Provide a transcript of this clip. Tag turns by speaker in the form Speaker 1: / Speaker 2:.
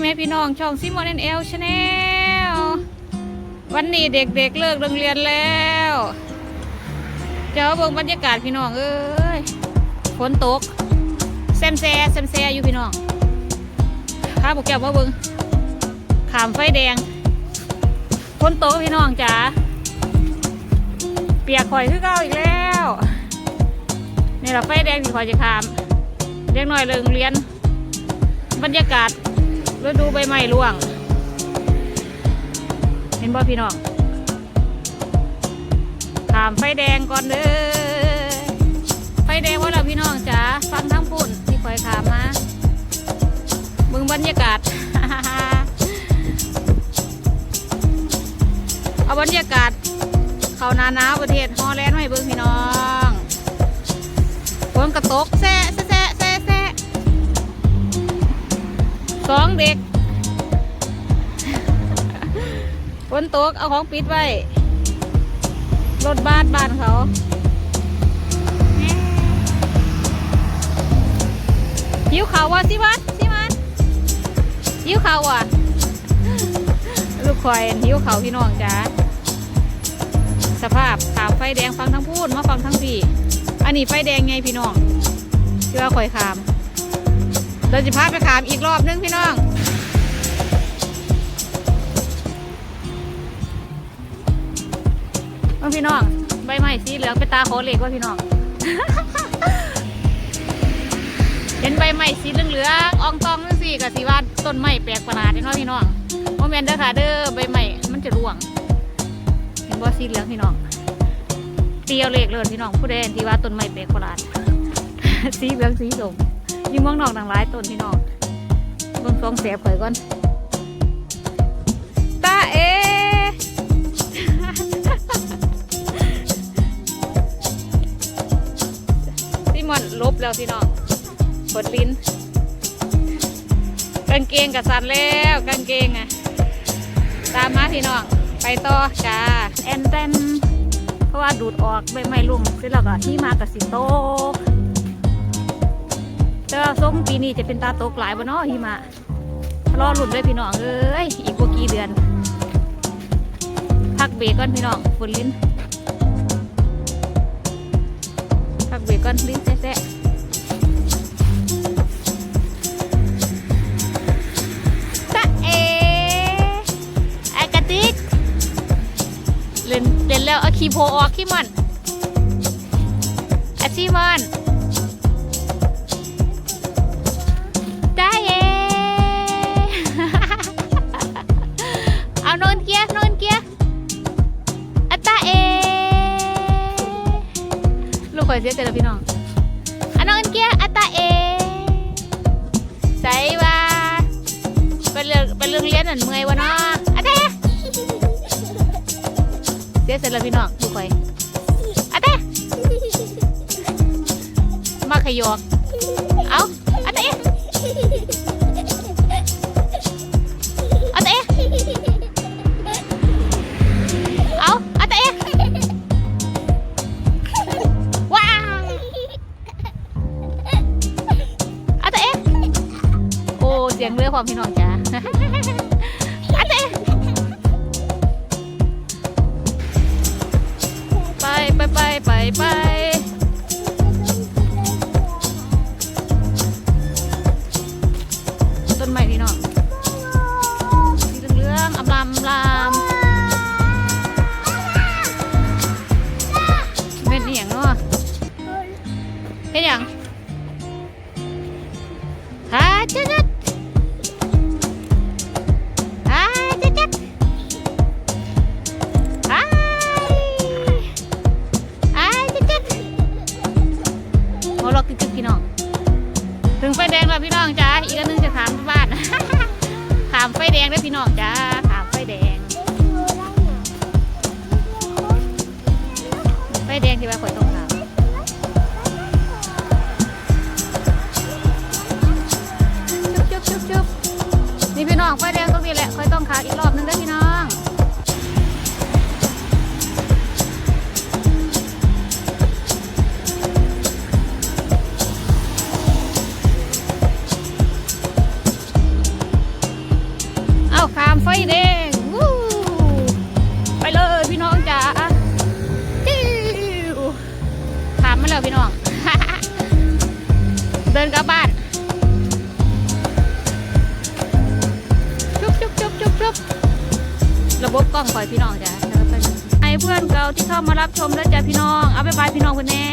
Speaker 1: แม่พี่น้องช่องซิมอนแอนเอลชาแนลวันนี้เด็กๆเลิกโรงเรียนแล้วเจ้าเบิ่งบรรยากาศพี่น้องเอ้ยฝนตกแซมแซแซมแซอยู่พี่น้องข้าบอกแก้วว่าเบิ่งขามไฟแดงฝนตกพี่น้องจ๋าเปียกข่อยคือเก่าอีกแล้วนี่แหละไฟแดงที่ข่อยจะขามเด็กหน่อยเลิกโรงเรียน บรรยากาศ ฤดูใบไม้ร่วง เห็นบ่พี่น้องขามไฟแดงก่อนเด้อไฟแดงว่าเราพี่น้องจ๋าฟังทั้งปุ่นที่คอยขามมามึงบรรยากาศเอาบรรยากาศ เขานาหนาวประเทศฮอลแลนด์มาให้เบิ่งพี่น้องฝนกระตก สองเด็กฝนตกเอาของปิดไว้ รถบ้านบ้านเขาหิวเขาวว่ะสิวันสิวันหิวเขาวว่ะลูกคอยหิวเขาวพี่น้องจ้าสภาพขามไฟแดงฟังทั้งพูดมาฟังทั้งพี่ อันนี้ไฟแดงไงพี่น้องเชื่อคอยขาม เราจะพาไปขามอีกรอบนึงพี่น้องเอาพี่น้อง ใบไม้สีเหลืองไปตาโคเล็กว่าพี่น้อง เห็นใบไม้สีเหลืองๆอองตองนั่นสิกับสีว่าต้นไม้แปลกประหลาดเนว่าพี่น้องโมเมนเด้อค่ะเด้อใบไม้มันจะร่วง เห็นว่าสีเหลืองพี่น้องเตียวเล็กเลยพี่น้องผู้ใดเห็นที่ว่าต้นไม้แปลกประหลาดสีเหลืองสีส้ม ยิ่งมองนอกหนังร้ายต้นพี่น้องเบิ่งฟองเสียบข่อยก่อนตาเอพี่มอนลบแล้วพี่น้องกดลิ้น กางเกงกับสันแล้วกางเกงอะตามมาพี่น้อง ไปต่อจ้าแอนเตนเพราะว่าดูดออกใบไม้ลุ่มเสร็จแล้วก็ที่มากับสิโต กแต่ว่าส้มปีนี้จะเป็นตาตกหลายบ่เนาะหิมะรอหลุดด้วยพี่น้องเอ้ยอีกบ่กี่เดือน พักเบรกก่อนพี่น้องฝนลิ้น พักเบรกก่อนลิ้นแซะๆตะเอไอกระติกเล่นเล่นแล้วเอาคีย์โพออกขี้มันอาชีมัน อยเสียใจแล้วพี่น้องอันโนนเกียร์อัตตาเอใส่ว่าเป็นเรื่องเป็นเรื่องเรียนนั่นเมื่อยวะเนาะอัตตาเสียใจแล้วพี่น้องลูกข่อยอัตตามาขยอกเอาอัตตาเอเอา อความพี่น้องจ้าเอาเตะไปไปไปไปไปต้นไม้พี่น้องสีเหลืองๆอำลามลามเป็นอหย่างเนาะเป็นอหย่างามไฟแดงด้วยพี่น้องจ้าามไฟแดงวู้ไปเลยพี่น้องจ๋าจิ้วถามมาแล้วพี่น้อง เดินกลับบ้านจุ๊บจุ๊บจุ๊บจุ๊บจุ๊บระบบกล้องคอยพี่น้องจ้ะไปไอ้เพื่อนเก่าที่เข้ามารับชมแล้วจ้ะพี่น้อง เอาไปบายพี่น้องคนแน่